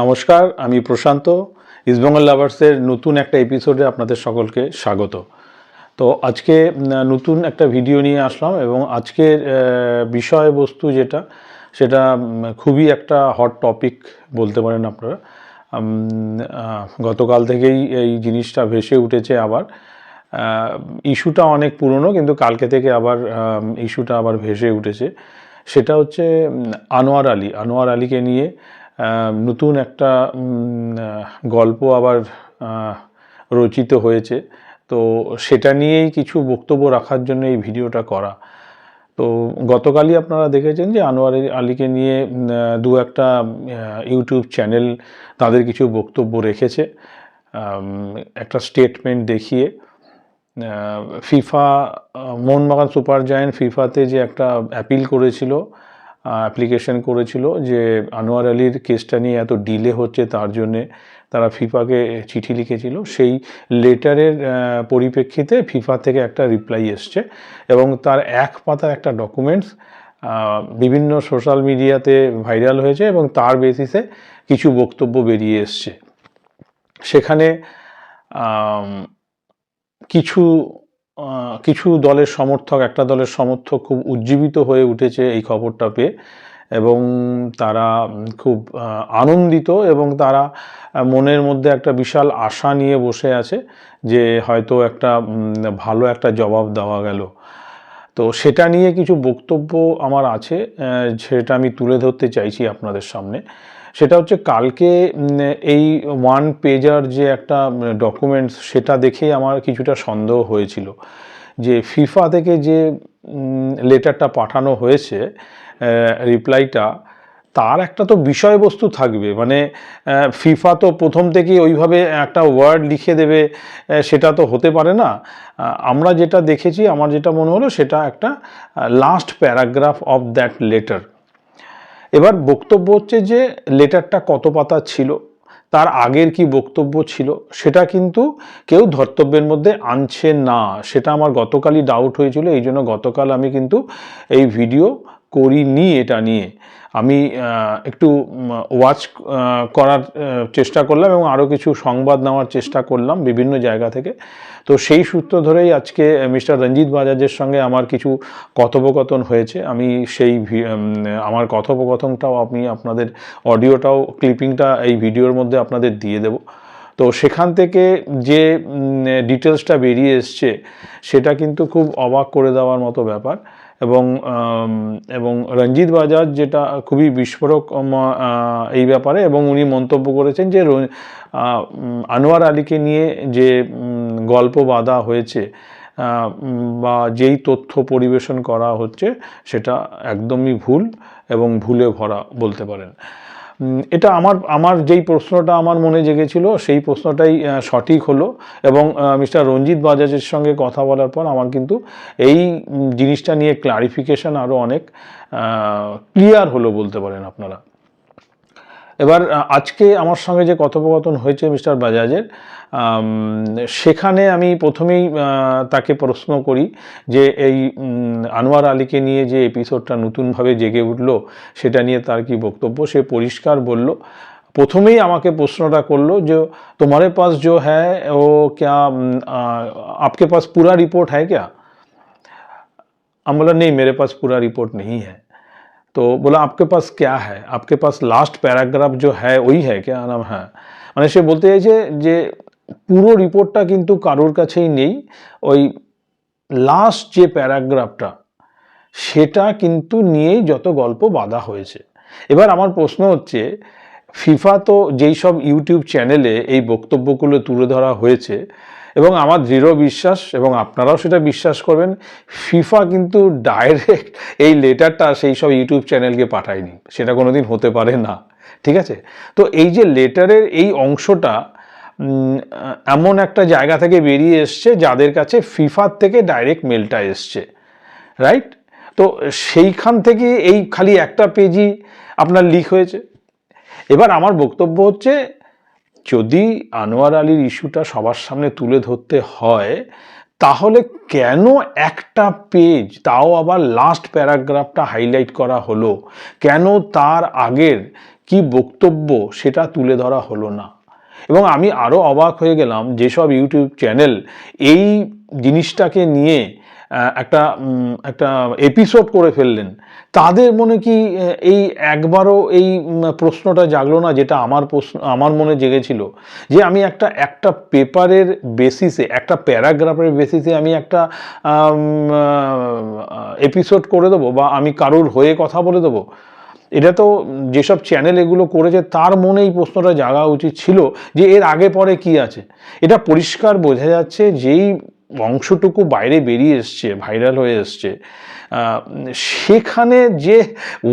নমস্কার, আমি প্রশান্ত। ইস্টবেঙ্গল লাভার্সের নতুন একটা এপিসোডে আপনাদের সকলকে স্বাগত। তো আজকে নতুন একটা ভিডিও নিয়ে আসলাম এবং আজকের বিষয়বস্তু যেটা, সেটা খুবই একটা হট টপিক বলতে পারেন আপনারা। গতকাল থেকেই এই জিনিসটা ভেসে উঠেছে আবার। ইস্যুটা অনেক পুরনো, কিন্তু কালকে থেকে আবার ইস্যুটা আবার ভেসে উঠেছে। সেটা হচ্ছে আনোয়ার আলী। আনোয়ার আলীকে নিয়ে নতুন একটা গল্প আবার রচিত হয়েছে। তো সেটা নিয়েই কিছু বক্তব্য রাখার জন্য এই ভিডিওটা করা। তো গতকালই আপনারা দেখেছেন যে আনোয়ার আলীকে নিয়ে দু একটা ইউটিউব চ্যানেল তাদের কিছু বক্তব্য রেখেছে। একটা স্টেটমেন্ট দেখিয়ে ফিফা মোহনবাগান সুপার জায়েন্ট ফিফাতে যে একটা অ্যাপিল করেছিল অ্যাপ্লিকেশন করেছিল যে আনোয়ার আলীর কেসটা নিয়ে এত ডিলে হচ্ছে, তার জন্যে তারা ফিফাকে চিঠি লিখেছিল। সেই লেটারের পরিপ্রেক্ষিতে ফিফা থেকে একটা রিপ্লাই এসছে এবং তার এক পাতার একটা ডকুমেন্টস বিভিন্ন সোশ্যাল মিডিয়াতে ভাইরাল হয়েছে এবং তার বেসিসে কিছু বক্তব্য বেরিয়ে এসছে। সেখানে কিছু কিছু দলের সমর্থক, একটা দলের সমর্থক খুব উজ্জীবিত হয়ে উঠেছে এই খবরটা পেয়ে এবং তারা খুব আনন্দিত এবং তারা মনের মধ্যে একটা বিশাল আশা নিয়ে বসে আছে যে হয়তো একটা ভালো একটা জবাব দেওয়া গেল। তো সেটা নিয়ে কিছু বক্তব্য আমার আছে সেটা আমি তুলে ধরতে চাইছি আপনাদের সামনে। সেটা হচ্ছে কালকে এই ওয়ান পেজার যে একটা ডকুমেন্টস সেটা দেখেই আমার কিছুটা সন্দেহ হয়েছিল যে ফিফা থেকে যে লেটারটা পাঠানো হয়েছে রিপ্লাইটা তার একটা তো বিষয়বস্তু থাকবে। মানে ফিফা তো প্রথম থেকেই ওইভাবে একটা ওয়ার্ড লিখে দেবে সেটা তো হতে পারে না। আমরা যেটা দেখেছি, আমার যেটা মনে হলো, সেটা একটা last paragraph of that letter এবার বক্তব্য হচ্ছে যে লেটারটা কত পাতা ছিল, তার আগের কি বক্তব্য ছিল, সেটা কিন্তু কেউ ধর্তব্যের মধ্যে আনছে না। সেটা আমার গতকালই ডাউট হয়েছিল, এই জন্য গতকাল আমি কিন্তু এই ভিডিও করিনি এটা নিয়ে। আমি একটু ওয়াচ করার চেষ্টা করলাম এবং আরও কিছু সংবাদ নেওয়ার চেষ্টা করলাম বিভিন্ন জায়গা থেকে। তো সেই সূত্র ধরেই আজকে মিস্টার রঞ্জিত বাজাজের সঙ্গে আমার কিছু কথোপকথন হয়েছে। আমি সেই আমার কথোপকথনটাও আমি আপনাদের অডিওটাও ক্লিপিংটা এই ভিডিওর মধ্যে আপনাদের দিয়ে দেব। তো সেখান থেকে যে ডিটেলসটা বেরিয়ে এসছে, সেটা কিন্তু খুব অবাক করে দেওয়ার মতো ব্যাপার। এবং এবং রঞ্জিত বাজাজ যেটা খুবই বিস্ফোরক এই ব্যাপারে এবং উনি মন্তব্য করেছেন যে আনোয়ার আলীকে নিয়ে যে গল্প বাঁধা হয়েছে বা যেই তথ্য পরিবেশন করা হচ্ছে সেটা একদমই ভুল এবং ভুলে ভরা বলতে পারেন। এটা আমার আমার যেই প্রশ্নটা আমার মনে জেগেছিল, সেই প্রশ্নটাই সঠিক হলো এবং মিস্টার রঞ্জিত বাজাজের সঙ্গে কথা বলার পর আমার কিন্তু এই জিনিসটা নিয়ে ক্লারিফিকেশন আরও অনেক ক্লিয়ার হলো বলতে পারেন আপনারা। এবার আহ, আজকে আমার সঙ্গে যে কথোপকথন হয়েছে মিস্টার বাজাজের আম, সেখানে আমি প্রথমেই আহ, তাকে প্রশ্ন করি যে এই উম, আনোয়ার আলীকে নিয়ে যে এপিসোডটা নতুনভাবে জেগে উঠলো সেটা নিয়ে তার কি বক্তব্য সে পরিষ্কার বলল প্রথমেই আমাকে প্রশ্নটা করলো যে তোমারে পাস जो है वो क्या उम, आ, आपके पास पूरा रिपोर्ट है क्या हम बोला नहीं मेरे पास पूरा रिपोर्ट नहीं है तो बोला आपके पास क्या है आपके पास लास्ट প্যারাগ্রাফ जो है वही है क्या নাম হ্যাঁ মানে সে বলতে চাইছে যে পুরো রিপোর্টটা কিন্তু কারোর কাছেই নেই ওই লাস্ট যে প্যারাগ্রাফটা সেটা কিন্তু নিয়েই যত গল্প বাঁধা হয়েছে এবার আমার প্রশ্ন হচ্ছে ফিফা তো যেই সব ইউটিউব চ্যানেলে এই বক্তব্যগুলো তুলে ধরা হয়েছে এবং আমার দৃঢ় বিশ্বাস এবং আপনারাও সেটা বিশ্বাস করবেন, ফিফা কিন্তু ডাইরেক্ট এই লেটারটা সেই সব ইউটিউব চ্যানেলকে পাঠায়নি। সেটা কোনো দিন হতে পারে না। ঠিক আছে? তো এই যে লেটারের এই অংশটা এমন একটা জায়গা থেকে বেরিয়ে এসছে যাদের কাছে ফিফার থেকে ডাইরেক্ট মেলটা এসছে। রাইট তো সেইখান থেকে এই খালি একটা পেজই আপনার লিক হয়েছে। এবার আমার বক্তব্য হচ্ছে যদি আনোয়ার আলীর ইস্যুটা সবার সামনে তুলে ধরতে হয়, তাহলে কেন একটা পেজ তাও আবার লাস্ট প্যারাগ্রাফটা হাইলাইট করা হলো? কেন তার আগের কি বক্তব্য সেটা তুলে ধরা হলো না? এবং আমি আরও অবাক হয়ে গেলাম, যেসব ইউটিউব চ্যানেল এই জিনিসটাকে নিয়ে একটা একটা এপিসোড করে ফেললেন। তাদের মনে কি এই একবারও এই প্রশ্নটা জাগলো না যেটা আমার প্রশ্ন, আমার মনে জেগেছিল? যে আমি একটা একটা পেপারের বেসিসে একটা প্যারাগ্রাফের বেসিসে আমি একটা এপিসোড করে দেবো বা আমি কারোর হয়ে কথা বলে দেবো? এটা তো যেসব চ্যানেল এগুলো করেছে, তার মনে এই প্রশ্নটা জাগা উচিত ছিল যে এর আগে পরে কি আছে? এটা পরিষ্কার বোঝা যাচ্ছে যেই অংশটুকু বাইরে বেরিয়ে এসছে ভাইরাল হয়ে এসছে। সেখানে যে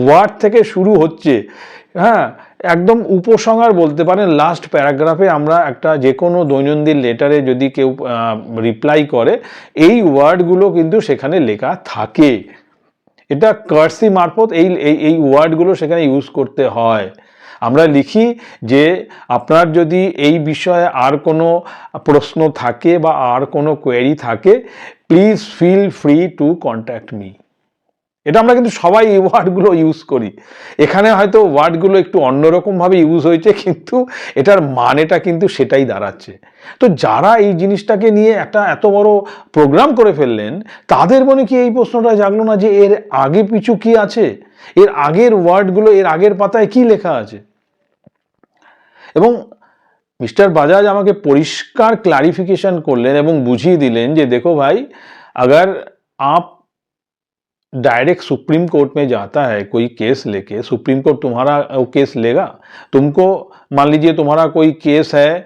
ওয়ার্ড থেকে শুরু হচ্ছে হ্যাঁ একদম উপসংহার বলতে পারেন লাস্ট প্যারাগ্রাফে আমরা একটা যে কোনো দৈনন্দিন লেটারে যদি কেউ রিপ্লাই করে, এই ওয়ার্ডগুলো কিন্তু সেখানে লেখা থাকে। এটা কার্সি মারফত এই এই ওয়ার্ডগুলো সেখানে ইউজ করতে হয়। আমরা লিখি যে আপনার যদি এই বিষয়ে আর কোনো প্রশ্ন থাকে বা আর কোনো কোয়েরি থাকে please feel free to contact me এটা আমরা কিন্তু সবাই এই ওয়ার্ডগুলো ইউজ করি। এখানে হয়তো ওয়ার্ডগুলো একটু অন্যরকমভাবে ইউজ হয়েছে, কিন্তু এটার মানেটা কিন্তু সেটাই দাঁড়াচ্ছে। তো যারা এই জিনিসটাকে নিয়ে একটা এত বড় প্রোগ্রাম করে ফেললেন, তাদের মনে কি এই প্রশ্নটা জাগলো না যে এর আগে পিছু কি আছে? এর আগের ওয়ার্ডগুলো, এর আগের পাতায় কি লেখা আছে? এবং মিস্টার বাজাজ আমাকে পরিষ্কার ক্লারিফিকেশন করলেন এবং বুঝিয়ে দিলেন যে দেখো ভাই, আগার আপ डायरेक्ट सुप्रीम कोर्ट में जाता है कोई केस लेके, सुप्रीम कोर्ट तुम्हारा, वो केस लेगा। तुमको, मान लीजिए तुम्हारा कोई केस है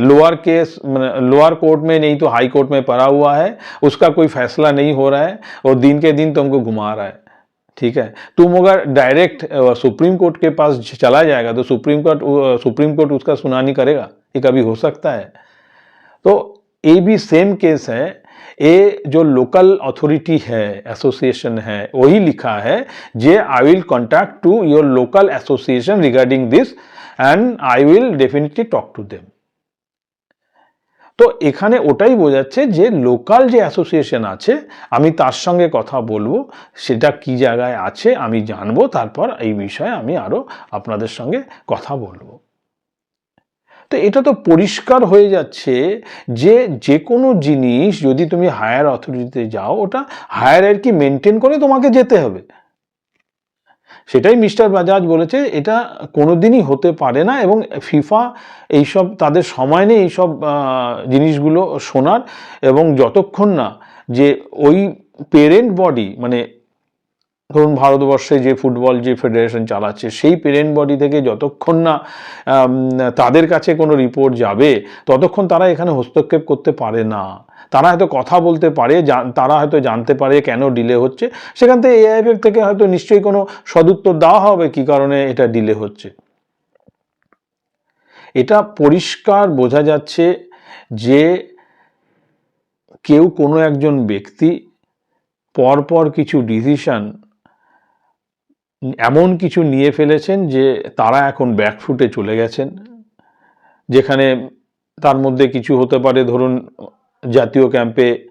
लोअर केस लोअर कोर्ट में नहीं तो हाई कोर्ट में पड़ा हुआ है, उसका कोई फैसला नहीं हो रहा है और दिन के दिन तुमको घुमा रहा है। ठीक है? तुम अगर डायरेक्ट सुप्रीम कोर्ट के पास चला जाएगा तो सुप्रीम कोर्ट सुप्रीम कोर्ट उसका सुनानी करेगा ये कभी हो सकता है। तो ये भी सेम केस है ये जो लोकल अथॉरिटी है एसोसिएशन है वही लिखा है जे I will contact to your local association regarding this and I will definitely talk to them তো এখানে ওটাই বোঝাচ্ছে যে লোকাল যে অ্যাসোসিয়েশন আছে আমি তার সঙ্গে কথা বলবো সেটা কি জায়গায় আছে আমি জানবো তারপর এই বিষয়ে আমি আরও আপনাদের সঙ্গে কথা বলবো তো এটা তো পরিষ্কার হয়ে যাচ্ছে যে যে কোনো জিনিস যদি তুমি হায়ার অথরিটিতে যাও, ওটা হায়ার আর কি মেনটেন করে তোমাকে যেতে হবে। সেটাই মিস্টার বাজাজ বলেছে, এটা কোনোদিনই হতে পারে না এবং ফিফা এইসব, তাদের সময় নেই এইসব জিনিসগুলো শোনার এবং যতক্ষণ না যে ওই পেরেন্ট বডি মানে ধরুন ভারতবর্ষে যে ফুটবল যে ফেডারেশন চালাচ্ছে, সেই পেরেন্ট বডি থেকে যতক্ষণ না তাদের কাছে কোনো রিপোর্ট যাবে, ততক্ষণ তারা এখানে হস্তক্ষেপ করতে পারে না। তারা হয়তো কথা বলতে পারে তারা হয়তো জানতে পারে কেন ডিলে হচ্ছে। সেখান থেকে এআইএফএফ থেকে হয়তো নিশ্চয়ই কোনো সদুত্তর দেওয়া হবে কি কারণে এটা ডিলে হচ্ছে। এটা পরিষ্কার বোঝা যাচ্ছে যে কেউ কোনো একজন ব্যক্তি পরপর কিছু ডিসিশন এমন কিছু নিয়ে ফেলেছেন যে তারা এখন ব্যাকফুটে চলে গেছেন। যেখানে তার মধ্যে কিছু হতে পারে, ধরুন, জাতীয় ক্যাম্পে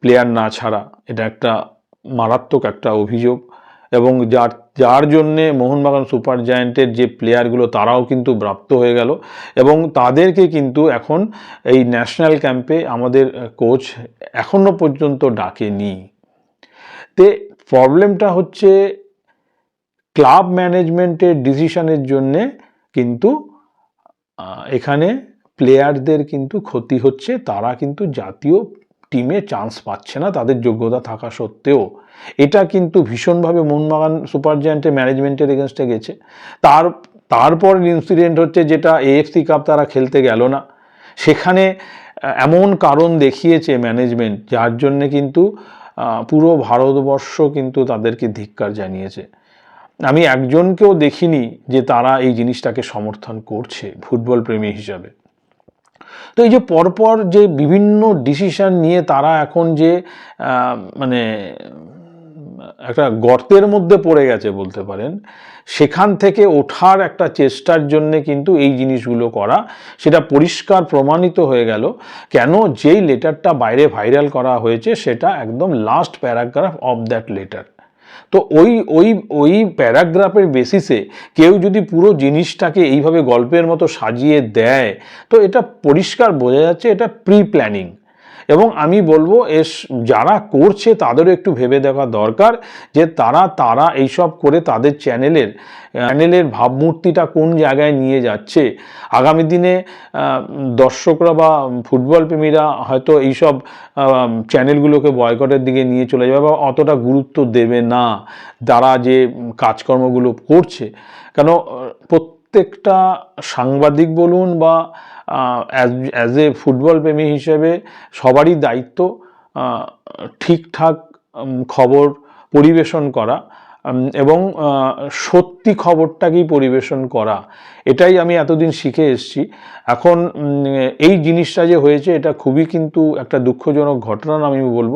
প্লেয়ার না ছাড়া। এটা একটা মারাত্মক একটা অভিযোগ। এবং যার যার জন্যে মোহনবাগান সুপার জায়ান্টের যে প্লেয়ারগুলো, তারাও কিন্তু প্রাপ্ত হয়ে গেল। এবং তাদেরকে কিন্তু এখন এই ন্যাশনাল ক্যাম্পে আমাদের কোচ এখনও পর্যন্ত ডাকেনি। তে, প্রবলেমটা হচ্ছে ক্লাব ম্যানেজমেন্টের ডিসিশনের জন্যে কিন্তু এখানে প্লেয়ারদের কিন্তু ক্ষতি হচ্ছে, তারা কিন্তু জাতীয় টিমে চান্স পাচ্ছে না তাদের যোগ্যতা থাকা সত্ত্বেও। এটা কিন্তু ভীষণভাবে মোহনবাগান সুপার জায়ান্টের ম্যানেজমেন্টের এগেনস্টে গেছে। তার, তারপর ইনসিডেন্ট হচ্ছে যেটা এএফসি কাপ তারা খেলতে গেল না। সেখানে এমন কারণ দেখিয়েছে ম্যানেজমেন্ট, যার জন্যে কিন্তু পুরো ভারতবর্ষ কিন্তু তাদেরকে ধিক্কার জানিয়েছে। আমি একজনকেও দেখিনি যে তারা এই জিনিসটাকে সমর্থন করছে, ফুটবল প্রেমী হিসাবে। তো এই যে পরপর যে বিভিন্ন ডিসিশন নিয়ে তারা এখন যে মানে একটা গর্তের মধ্যে পড়ে গেছে বলতে পারেন, সেখান থেকে ওঠার একটা চেষ্টার জন্যে কিন্তু এই জিনিসগুলো করা, সেটা পরিষ্কার প্রমাণিত হয়ে গেল। কেন যেই লেটারটা বাইরে ভাইরাল করা হয়েছে, সেটা একদম last paragraph of that letter তো ওই ওই ওই প্যারাগ্রাফের বেসিসে কেউ যদি পুরো জিনিসটাকে এইভাবে গল্পের মতো সাজিয়ে দেয়, তো এটা পরিষ্কার বোঝা যাচ্ছে এটা প্রি প্ল্যানিং এবং আমি বলব, এস, যারা করছে তাদেরও একটু ভেবে দেখা দরকার যে তারা তারা এইসব করে তাদের চ্যানেলের চ্যানেলের ভাবমূর্তিটা কোন জায়গায় নিয়ে যাচ্ছে। আগামী দিনে দর্শকরা বা ফুটবল প্রেমীরা হয়তো এইসব চ্যানেলগুলোকে বয়কটের দিকে নিয়ে চলে যাবে বা অতটা গুরুত্ব দেবে না, তারা যে কাজকর্মগুলো করছে। কেন প্রত্যেকটা সাংবাদিক বলুন বা অ্যাজ এ ফুটবল প্রেমী হিসেবে সবারই দায়িত্ব ঠিকঠাক খবর পরিবেশন করা এবং সত্যি খবরটাকেই পরিবেশন করা। এটাই আমি এতদিন শিখে এসছি। এখন এই জিনিসটা যে হয়েছে, এটা খুবই কিন্তু একটা দুঃখজনক ঘটনা আমি বলব।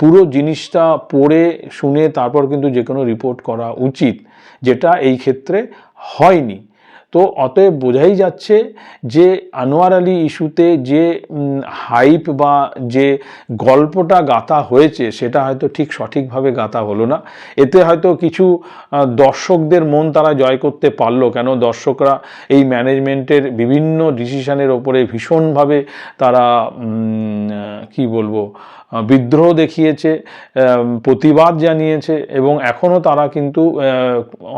পুরো জিনিসটা পড়ে, শুনে তারপর কিন্তু যে কোনো রিপোর্ট করা উচিত, যেটা এই ক্ষেত্রে হয়নি। তো অতএব বোঝাই যাচ্ছে যে আনোয়ার আলী ইস্যুতে যে হাইপ বা যে গল্পটা গাঁথা হয়েছে, সেটা হয়তো ঠিক সঠিকভাবে গাঁথা হলো না। এতে হয়তো কিছু দর্শকদের মন তারা জয় করতে পারল, কেন দর্শকরা এই ম্যানেজমেন্টের বিভিন্ন ডিসিশনের ওপরে ভীষণভাবে তারা কি বলব বিদ্রোহ দেখিয়েছে প্রতিবাদ জানিয়েছে এবং এখনও তারা কিন্তু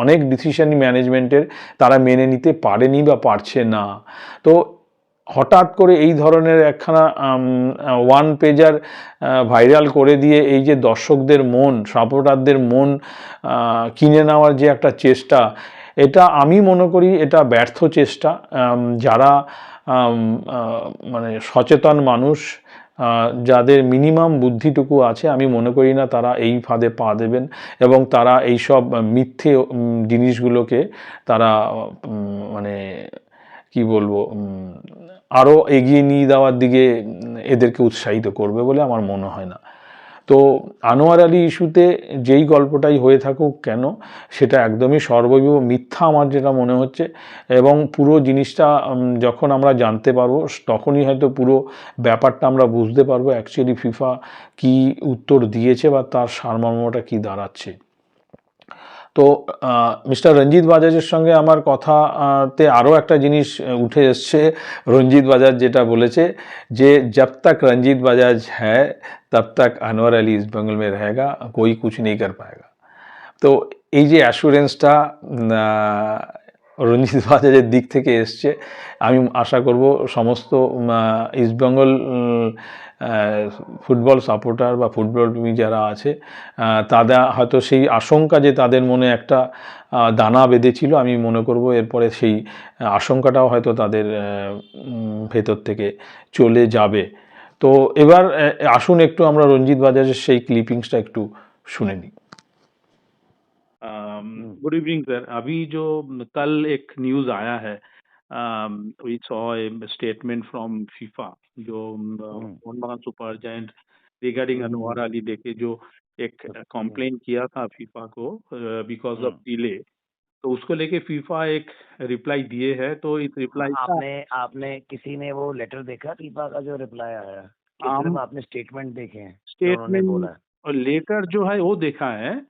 অনেক ডিসিশন ম্যানেজমেন্টের তারা মেনে নিতে পারেনি বা পারছে না। তো হঠাৎ করে এই ধরনের একখানা ওয়ান পেজার ভাইরাল করে দিয়ে এই যে দর্শকদের মন, সাপোর্টারদের মন কিনে নেওয়ার যে একটা চেষ্টা, এটা আমি মনে করি এটা ব্যর্থ চেষ্টা। যারা মানে সচেতন মানুষ যাদের মিনিমাম বুদ্ধিটুকু আছে, আমি মনে করি না তারা এই ফাঁদে পা দেবেন এবং তারা এই সব মিথ্যে জিনিসগুলোকে তারা মানে কি বলব আরও এগিয়ে নিয়ে যাওয়ার দিকে এদেরকে উৎসাহিত করবে বলে আমার মনে হয় না। তো আনোয়ার আলী ইস্যুতে যেই গল্পটাই হয়ে থাকুক কেন, সেটা একদমই সর্বৈব মিথ্যা আমার যেটা মনে হচ্ছে। এবং পুরো জিনিসটা যখন আমরা জানতে পারব, তখনই হয়তো পুরো ব্যাপারটা আমরা বুঝতে পারব অ্যাকচুয়ালি ফিফা কি উত্তর দিয়েছে বা তার সারমর্মটা কি দাঁড়াচ্ছে। তো মিস্টার রঞ্জিত বাজাজের সঙ্গে আমার কথাতে আরও একটা জিনিস উঠে এসছে। রঞ্জিত বাজাজ যেটা বলেছে যে, জব তক রঞ্জিত বাজাজ হ্যায়, তব তক আনোয়ার আলী ইস্ট বেঙ্গল মে রহেগা, কোই কুছ নেই কর পায়গা। তো, এই যে অ্যাসুরেন্সটা রঞ্জিত বাজারের দিক থেকে এসছে। আমি আশা করব সমস্ত ইস্টবেঙ্গল ফুটবল সাপোর্টার বা ফুটবল প্রেমী যারা আছে তারা হয়তো সেই আশঙ্কা যে তাদের মনে একটা দানা বেঁধেছিল, আমি মনে করব এরপরে সেই আশঙ্কাটাও হয়তো তাদের ভেতর থেকে চলে যাবে। তো এবার আসুন একটু আমরা রঞ্জিত বাজারের সেই ক্লিপিংসটা একটু শুনে নিই। गुड इवनिंग सर अभी जो कल एक न्यूज़ आया है we saw a statement from FIFA जो Mohun Super Giant regarding Anwar Ali देके जो एक कंप्लेन किया था फीफा को बिकॉज़ ऑफ़ डिले तो उसको लेके फीफा एक रिप्लाई दिए है तो इस रिप्लाई आपने आपने किसी ने वो लेटर देखा? फीफा का जो रिप्लाई आया कि आपने स्टेटमेंट देखे हैं स्टेटमेंट बोला और लेटर जो है वो देखा है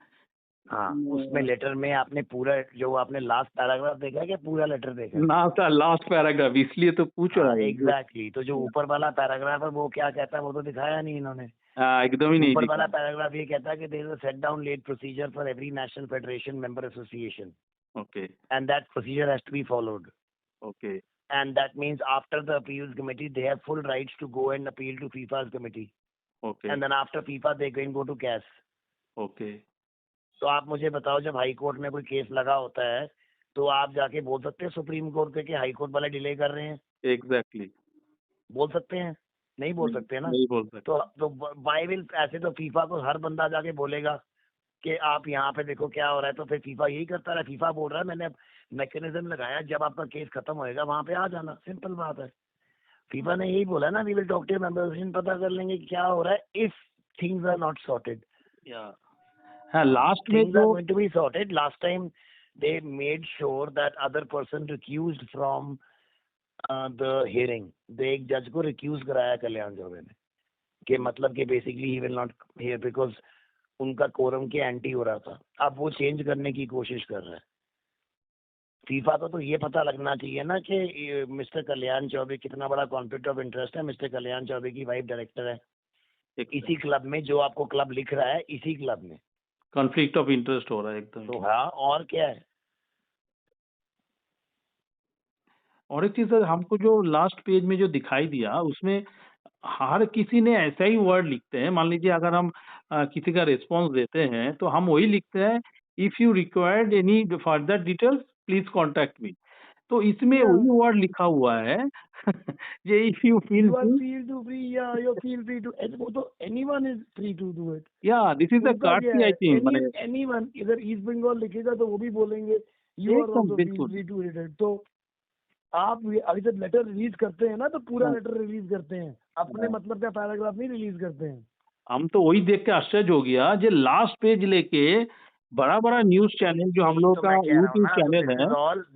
हाँ उसमें लेटर में आपने पूरा जो आपने लास्ट पैराग्राफ देखा है कि पूरा लेटर देखा ना लास्ट पैराग्राफ इसलिए तो पूछ रहा हूँ एग्जैक्टली तो जो ऊपर वाला पैराग्राफ है वो क्या कहता है वो तो दिखाया नहीं इन्होंने। हाँ, एकदम ही नहीं ऊपर वाला पैराग्राफ ये कहता है कि there is a set down laid procedure for every national federation member association Okay, and that procedure has to be followed means after the appeals committee they have full rights to go and appeal to FIFA's committee. Okay, and then after FIFA they can go to CAS. Okay. तो आप मुझे बताओ जब high court में कोई case लगा होता है तो आप जाके बोल सकते हैं सुप्रीम कोर्ट पे कि हाई कोर्ट वाले डिले कर रहे हैं? Exactly Exactly. बोल सकते हैं? नहीं बोल सकते ना? नहीं बोल सकते। तो तो वाई विल ऐसे तो फीफा को हर बंदा जाके बोलेगा कि आप यहाँ पे देखो क्या हो रहा है तो फिर फीफा यही करता रहा फीफा बोल रहा है मैंने मैकेनिज्म लगाया जब आपका केस खत्म होएगा वहाँ पे आ जाना। सिंपल बात है। फीफा ने यही बोला ना we will talk to members पता कर लेंगे क्या हो रहा है if things are not sorted हाँ लास्ट में are तो going to be sorted. Last time they made sure that other person recused from uh, the hearing. they एक जज को recuse कराया कल्याण चौबे ने कि मतलब कि basically he will not hear because उनका कोरम के एंटी हो रहा था। अब वो चेंज करने की कोशिश कर रहा है। फीफा को तो ये पता लगना चाहिए ना कि मिस्टर कल्याण चौबे कितना बड़ा कॉन्फ्लिक्ट ऑफ़ इंटरेस्ट है। मिस्टर कल्याण चौबे की वाइफ डायरेक्टर है। इसी क्लब में जो आपको क्लब लिख रहा है इसी क्लब में। कॉन्फ्लिक्ट ऑफ़ इंटरेस्ट हो रहा है एकदम। तो हाँ और क्या है? और एक चीज़ सर हमको जो लास्ट पेज में जो दिखाई दिया उसमें हर किसी ने ऐसा ही वर्ड लिखते हैं। मान लीजिए अगर हम आ, किसी का रिस्पॉन्स देते हैं तो हम वही लिखते हैं if you required any further details please contact me तो इसमें. वही वर्ड लिखा हुआ है ये if you feel free to free, yeah, you feel free to. वो तो anyone is free to do it. या दिस इज़ द क्या कार्ड आई थिंक anyone इधर ईस्ट बंगाल लिखेगा तो वो भी बोलेंगे यू आर आल्सो बिल्कुल। फ्री टू रीड इट तो आप अभी जब लेटर रिलीज़ करते हैं ना तो पूरा हाँ। लेटर रिलीज़ करते हैं अपने हाँ। मतलब का पैराग्राफ नहीं रिलीज़ करते हैं हम तो वही देख के आश्चर्य हो गया जो लास्ट पेज लेके बड़ा बड़ा न्यूज़ चैनल जो हम लोग तो का यूट्यूब चैनल है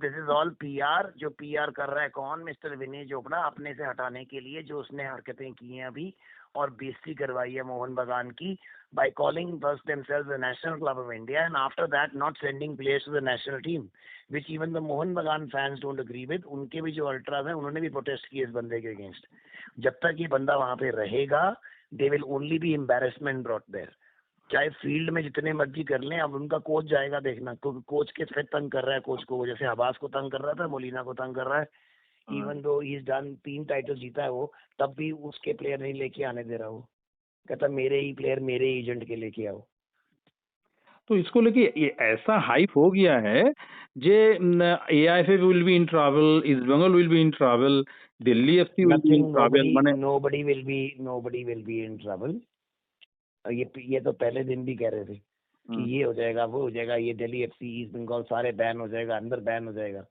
this is all PR जो पीआर कर रहा है कौन? मिस्टर विनय चोपड़ा अपने से हटाने के लिए जो उसने हरकतें की हैं अभी और बेइज्जती करवाई है मोहन बगान की by calling first themselves the national club of India and after that not sending players to the national team which even the Mohan Bagan fans don't agree with उनके भी जो अल्ट्रास हैं उन्होंने भी प्रोटेस्ट किए इस बंदे के अगेंस्ट जब तक ये बंदा वहाँ पे रहेगा they will only be embarrassment brought there चाहे फ़ील्ड में जितने मर्ज़ी कर लें अब उनका कोच जाएगा देखना। क्योंकि कोच के फिर तंग कर रहा है कोच को? वो जैसे हबास को तंग कर रहा था मोलिना को तंग कर रहा है। हाँ। इवन दो इज़ डन तीन टाइटल जीता है वो तब भी उसके प्लेयर नहीं लेके आने दे रहा वो। कहता मेरे ही प्लेयर मेरे एजेंट के लेके आओ। तो इसको लेके ये ऐसा हाइप हो गया है जे A I F will be in trouble East Bengal will be in trouble Delhi F C will be in trouble माने nobody will be nobody will be in trouble ये ये तो पहले दिन भी कह रहे थे कि हम्म, ये हो जाएगा वो हो जाएगा ये दिल्ली एफसी ईस्ट बंगाल सारे बैन हो जाएगा अंदर बैन हो जाएगा।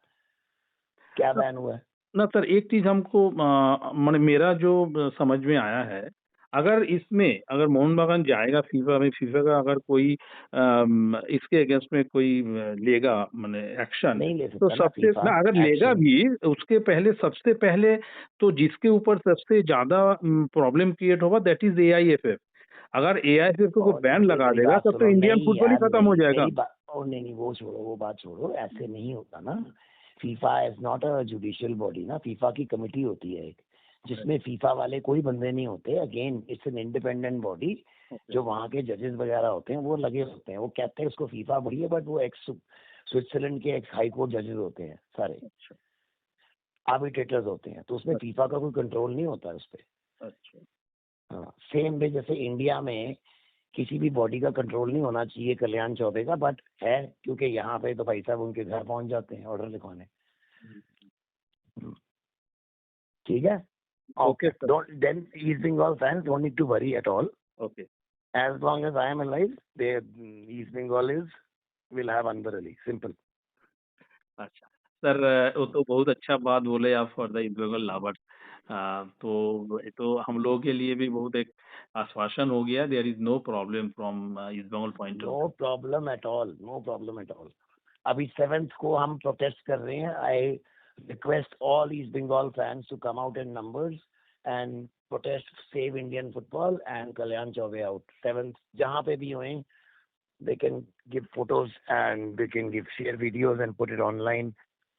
क्या बैन हुआ है? ना सर एक चीज़ हमको माने मेरा जो समझ में आया है अगर इसमें अगर मोहन बागान जाएगा फीफा में फीफा का अगर कोई अम, इसके अगेंस्ट में कोई लेगा माने एक्शन नहीं ले तो ना सबसे ना अगर लेगा भी उसके पहले सबसे पहले तो जिसके ऊपर सबसे ज़्यादा प्रॉब्लम क्रिएट होगा that is A I F F अगर ए आई एफ़ को और बैन लगा देगा तब तो इंडियन फुटबॉल ही खत्म हो जाएगा। ओ नहीं नहीं वो छोड़ो वो बात छोड़ो ऐसे नहीं होता ना। FIFA is not a judicial body ना फीफा की कमेटी होती है एक जिसमें फीफा वाले कोई बंदे नहीं होते। Again it's an independent body जो वहाँ के जजेस वगैरह होते हैं वो लगे होते हैं। वो कहते हैं उसको फीफा बड़ी है बट वो एक्स स्विट्जरलैंड के एक्स हाई कोर्ट जजेस होते हैं सारे। आर्बिट्रेटर्स होते हैं तो उसमें फीफा का कोई कंट्रोल नहीं होता उस पर अच्छा हाँ सेम वे जैसे इंडिया में किसी भी बॉडी का कंट्रोल नहीं होना चाहिए कल्याण चौबे का बट है क्योंकि यहाँ पे तो भाई साहब उनके घर पहुँच जाते हैं ऑर्डर लिखवाने। ठीक है okay don't don't need to worry at all okay as long as I am alive, they East Bengal is will have Anwar Ali. Simple. अच्छा सर वो तो बहुत अच्छा बात बोले आप फॉर द बंगाल लावर्स तो ये तो हम लोगों के लिए भी बहुत एक आश्वासन हो गया there is no problem from East Bengal point of No problem at all. No problem at all. अभी सेवेंथ को हम प्रोटेस्ट कर रहे हैं। I request all East Bengal fans to come out in numbers and protest save Indian football and Kalyan Chaubey out seventh जहाँ पे भी हुए they can give photos and they can give share videos and put it online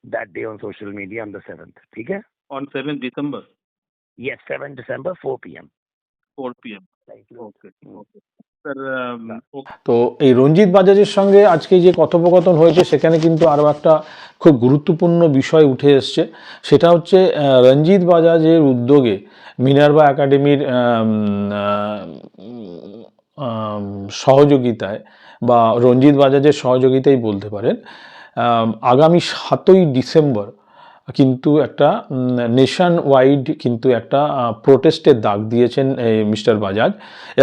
that day on social media on the 7th ठीक है? On seven December Yes, 7 December, 4 p.m. 4 p.m. তো এই রঞ্জিত বাজাজের সঙ্গে আজকে যে কথোপকথন হয়েছে সেখানে কিন্তু আরও একটা খুব গুরুত্বপূর্ণ বিষয় উঠে এসছে। সেটা হচ্ছে রঞ্জিত বাজাজের উদ্যোগে মিনারবা একাডেমির সহযোগিতায় বা রঞ্জিত বাজাজের সহযোগিতাই বলতে পারেন আগামী সাতই ডিসেম্বর কিন্তু একটা নেশন ওয়াইড কিন্তু একটা প্রোটেস্টের দাগ দিয়েছেন মিস্টার বাজাজ।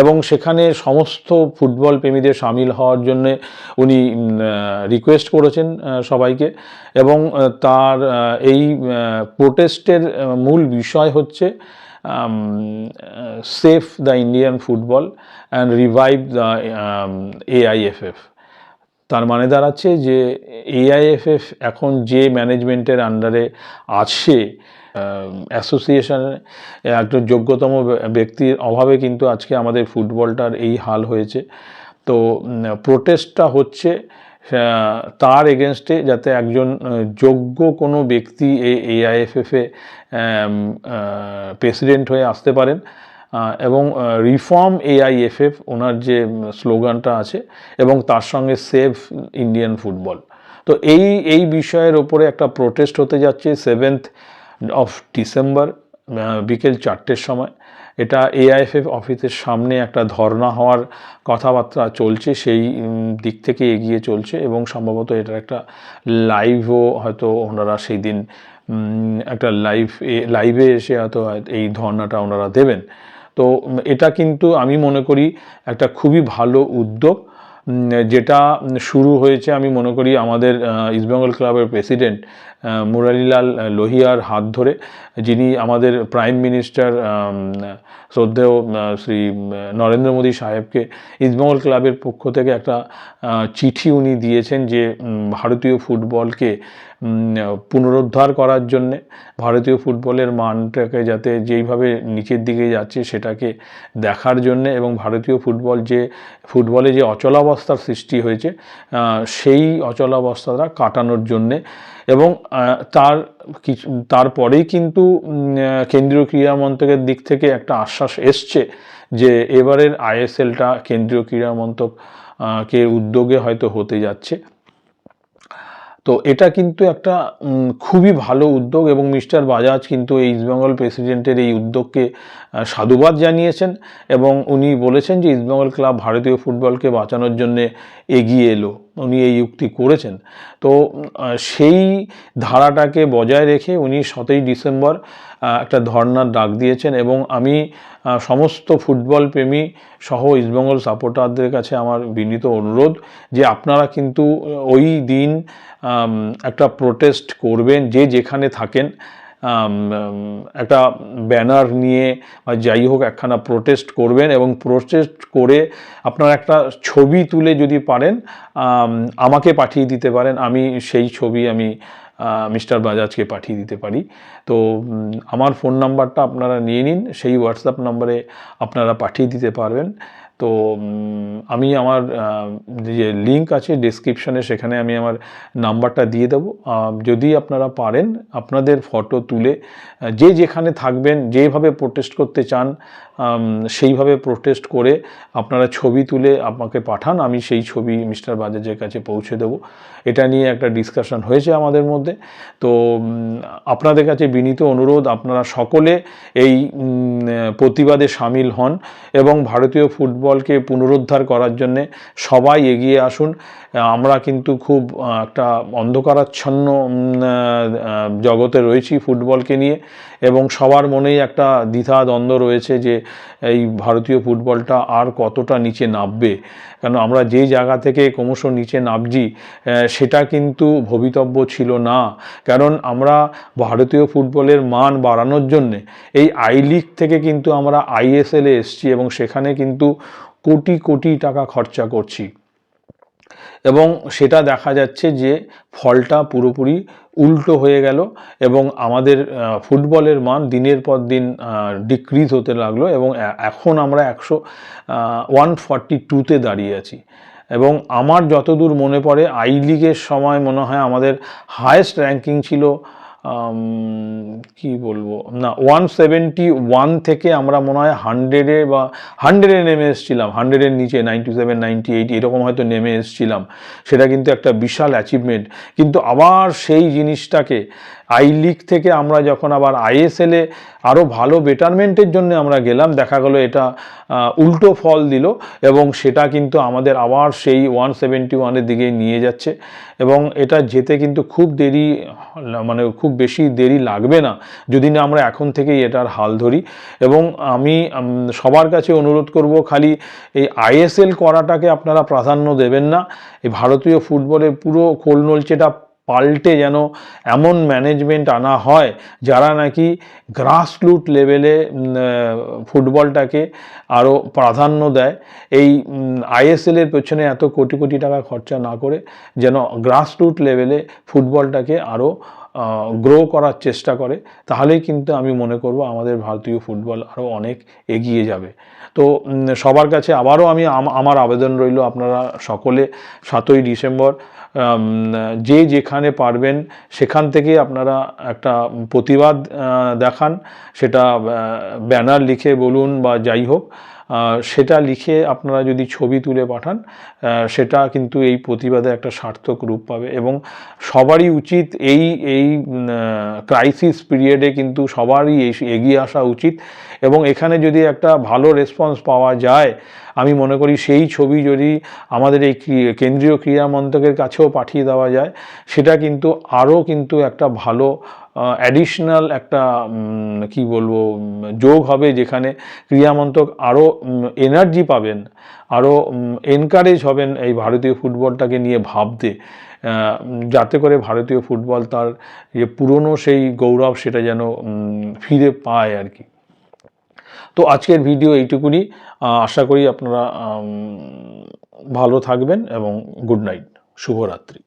এবং সেখানে সমস্ত ফুটবল প্রেমীদের সামিল হওয়ার জন্য উনি রিকোয়েস্ট করেছেন সবাইকে। এবং তার এই প্রোটেস্টের মূল বিষয় হচ্ছে save the Indian football and revive the A I F F তার মানে দাঁড়াচ্ছে যে এআইএফএফ এখন যে ম্যানেজমেন্টের আন্ডারে আছে অ্যাসোসিয়েশনে একজন যোগ্যতম ব্য- ব্যক্তির অভাবে কিন্তু আজকে আমাদের ফুটবলটার এই হাল হয়েছে। তো প্রোটেস্টটা হচ্ছে তার এগেনস্টে যাতে একজন যোগ্য কোনো ব্যক্তি এই এআইএফএফে প্রেসিডেন্ট হয়ে আসতে পারেন। এবং রিফর্ম এআইএফএফ ওনার যে স্লোগানটা আছে এবং তার সঙ্গে সেভ ইন্ডিয়ান ফুটবল তো এই এই বিষয়ের ওপরে একটা প্রোটেস্ট হতে যাচ্ছে সেভেন্থ অফ ডিসেম্বর বিকেল চারটের সময়। এটা এআইএফএফ অফিসের সামনে একটা ধর্ণা হওয়ার কথাবার্তা চলছে, সেই দিক থেকে এগিয়ে চলছে এবং সম্ভবত এটার একটা লাইভও হয়তো ওনারা সেই দিন একটা লাইভ লাইভে এসে হয়তো এই ধর্ণাটা ওনারা দেবেন। তো এটা কিন্তু আমি মনে করি একটা খুবই ভালো উদ্যোগ যেটা শুরু হয়েছে আমি মনে করি আমাদের ইস্টবেঙ্গল ক্লাবের প্রেসিডেন্ট আহ, মুরারিলাল লোহিয়ার হাত ধরে যিনি আমাদের প্রাইম মিনিস্টার শ্রদ্ধেয় শ্রী নরেন্দ্র মোদী সাহেবকে ইস্টবেঙ্গল ক্লাবের পক্ষ থেকে একটা চিঠি উনি দিয়েছেন যে ভারতীয় ফুটবলকে পুনরুদ্ধার করার জন্যে ভারতীয় ফুটবলের মানটাকে যাতে যেইভাবে নিচের দিকে যাচ্ছে সেটাকে দেখার জন্যে এবং ভারতীয় ফুটবল যে, ফুটবলে যে অচলাবস্থার সৃষ্টি হয়েছে সেই অচলাবস্থাটা কাটানোর জন্যে এবং তার কিছু তারপরেই কিন্তু কেন্দ্রীয় ক্রীড়া মন্ত্রকের দিক থেকে একটা আশ্বাস এসছে যে এবারের আইএসএলটা কেন্দ্রীয় ক্রীড়া মন্ত্রক কে উদ্যোগে হয়তো হতে যাচ্ছে। তো এটা কিন্তু একটা খুবই ভালো উদ্যোগ এবং মিস্টার বাজাজ কিন্তু এই ইস্টবেঙ্গল প্রেসিডেন্টের এই উদ্যোগকে সাধুবাদ জানিয়েছেন এবং উনি বলেছেন যে ইস্টবেঙ্গল ক্লাব ভারতীয় ফুটবলকে বাঁচানোর জন্য এগিয়ে এলো। উনি এই উক্তি করেছেন। তো সেই ধারাটাকে বজায় রেখে উনি সতেরোই ডিসেম্বর একটা ধর্নার ডাক দিয়েছেন এবং আমি সমস্ত ফুটবল প্রেমী সহ ইস্টবেঙ্গল সাপোর্টারদের কাছে আমার বিনীত অনুরোধ যে আপনারা কিন্তু ওই দিন একটা প্রোটেস্ট করবেন, যে যেখানে থাকেন একটা ব্যানার নিয়ে বা যাই হোক একখানা প্রোটেস্ট করবেন এবং প্রোটেস্ট করে আপনার একটা ছবি তুলে যদি পারেন আমাকে পাঠিয়ে দিতে পারেন, আমি সেই ছবি আমি মিস্টার বাজাজকে পাঠিয়ে দিতে পারি। তো আমার ফোন নাম্বারটা আপনারা নিয়ে নিন, সেই হোয়াটসঅ্যাপ নাম্বারে আপনারা পাঠিয়ে দিতে পারবেন। তো আমি আমার যে লিঙ্ক আছে ডিসক্রিপশনে, সেখানে আমি আমার নাম্বারটা দিয়ে দেবো। যদি আপনারা পারেন, আপনাদের ফটো তুলে যে যেখানে থাকবেন, যেভাবে প্রোটেস্ট করতে চান সেইভাবে প্রোটেস্ট করে আপনারা ছবি তুলে আমাকে পাঠান, আমি সেই ছবি মিস্টার বাজাজের কাছে পৌঁছে দেবো। এটা নিয়ে একটা ডিসকাশন হয়েছে আমাদের মধ্যে। তো আপনাদের কাছে বিনীত অনুরোধ, আপনারা সকলে এই প্রতিবাদে সামিল হন এবং ভারতীয় ফুটবলকে পুনরুদ্ধার করার জন্যে সবাই এগিয়ে আসুন। আমরা কিন্তু খুব একটা অন্ধকারাচ্ছন্ন জগতে রয়েছি ফুটবলকে নিয়ে এবং সবার মনেই একটা দ্বিধা দ্বন্দ্ব রয়েছে যে এই ভারতীয় ফুটবলটা আর কতটা নিচে নামবে। কেন আমরা যেই জায়গা থেকে ক্রমশ নিচে নামছি সেটা কিন্তু ভবিতব্য ছিল না। কারণ আমরা ভারতীয় ফুটবলের মান বাড়ানোর জন্যে এই আই লিগ থেকে কিন্তু আমরা আইএসএলে এসছি এবং সেখানে কিন্তু কোটি কোটি টাকা খরচা করছি। এবং সেটা দেখা যাচ্ছে যে ফলটা পুরোপুরি উল্টো হয়ে গেল এবং আমাদের ফুটবলের মান দিনের পর দিন ডিক্রিজ হতে লাগল এবং এখন আমরা একশো ওয়ান ফর্টি টুতে দাঁড়িয়ে আছি। এবং আমার যতদূর মনে পড়ে আই লিগের সময় মনে হয় আমাদের হায়েস্ট র্যাঙ্কিং ছিল কি বলব? না ওয়ান সেভেন্টি ওয়ান থেকে আমরা মনে হয় হান্ড্রেডে বা হান্ড্রেডে নেমে এসেছিলাম। হান্ড্রেডের নিচে নাইনটি সেভেন নাইনটি এইট এরকম হয়তো নেমে এসেছিলাম। সেটা কিন্তু একটা বিশাল অ্যাচিভমেন্ট কিন্তু আবার সেই জিনিসটাকে আই লিগ থেকে আমরা যখন আবার আইএসএলে আরও ভালো বেটারমেন্টের জন্য আমরা গেলাম, দেখা গেলো এটা উল্টো ফল দিল এবং সেটা কিন্তু আমাদের আবার সেই ওয়ান সেভেন্টি ওয়ানের দিকে নিয়ে যাচ্ছে এবং এটা যেতে কিন্তু খুব দেরি মানে খুব বেশি দেরি লাগবে না যদি না আমরা এখন থেকেই এটার হাল ধরি এবং আমি সবার কাছে অনুরোধ করব খালি এই আইএসএল করাটাকে আপনারা প্রাধান্য দেবেন না। এই ভারতীয় ফুটবলের পুরো খোলনলচেটা পাল্টে যেন এমন ম্যানেজমেন্ট আনা হয়, যারা নাকি গ্রাসরুট লেভেলে ফুটবলটাকে আরও প্রাধান্য দেয়। এই আইএসএলের পেছনে এত কোটি কোটি টাকা খরচা না করে যেন গ্রাসরুট লেভেলে ফুটবলটাকে আরও গ্রো করার চেষ্টা করে, তাহলেই কিন্তু আমি মনে করব আমাদের ভারতীয় ফুটবল আরও অনেক এগিয়ে যাবে। তো সবার কাছে আবারও আমি, আমার আবেদন রইল আপনারা সকলে সাতই ডিসেম্বর যে যেখানে পারবেন সেখান থেকে আপনারা একটা প্রতিবাদ দেখান। সেটা ব্যানার লিখে বলুন বা যাই হোক। সেটা লিখে আপনারা যদি ছবি তুলে পাঠান সেটা কিন্তু এই প্রতিবাদে একটা সার্থক রূপ পাবে এবং সবারই উচিত এই এই ক্রাইসিস পিরিয়ডে কিন্তু সবারই এগিয়ে আসা উচিত এবং এখানে যদি একটা ভালো রেসপন্স পাওয়া যায়, আমি মনে করি সেই ছবি যদি আমাদের এই কেন্দ্রীয় ক্রীড়া মন্ত্রকের কাছেও পাঠিয়ে দেওয়া যায়, সেটা কিন্তু আরও কিন্তু একটা ভালো অ্যাডিশনাল একটা কি বলব যোগ হবে যেখানে ক্রীড়া মন্ত্রক আরও এনার্জি পাবেন আরও এনকারেজ হবেন এই ভারতীয় ফুটবলটাকে নিয়ে ভাবতে যাতে করে ভারতীয় ফুটবল তার যে পুরনো সেই গৌরব সেটা যেন ফিরে পায় আর কি। তো আজকের ভিডিও এইটুকুনি আশা করি আপনারা ভালো থাকবেন এবং গুড নাইট শুভরাত্রি।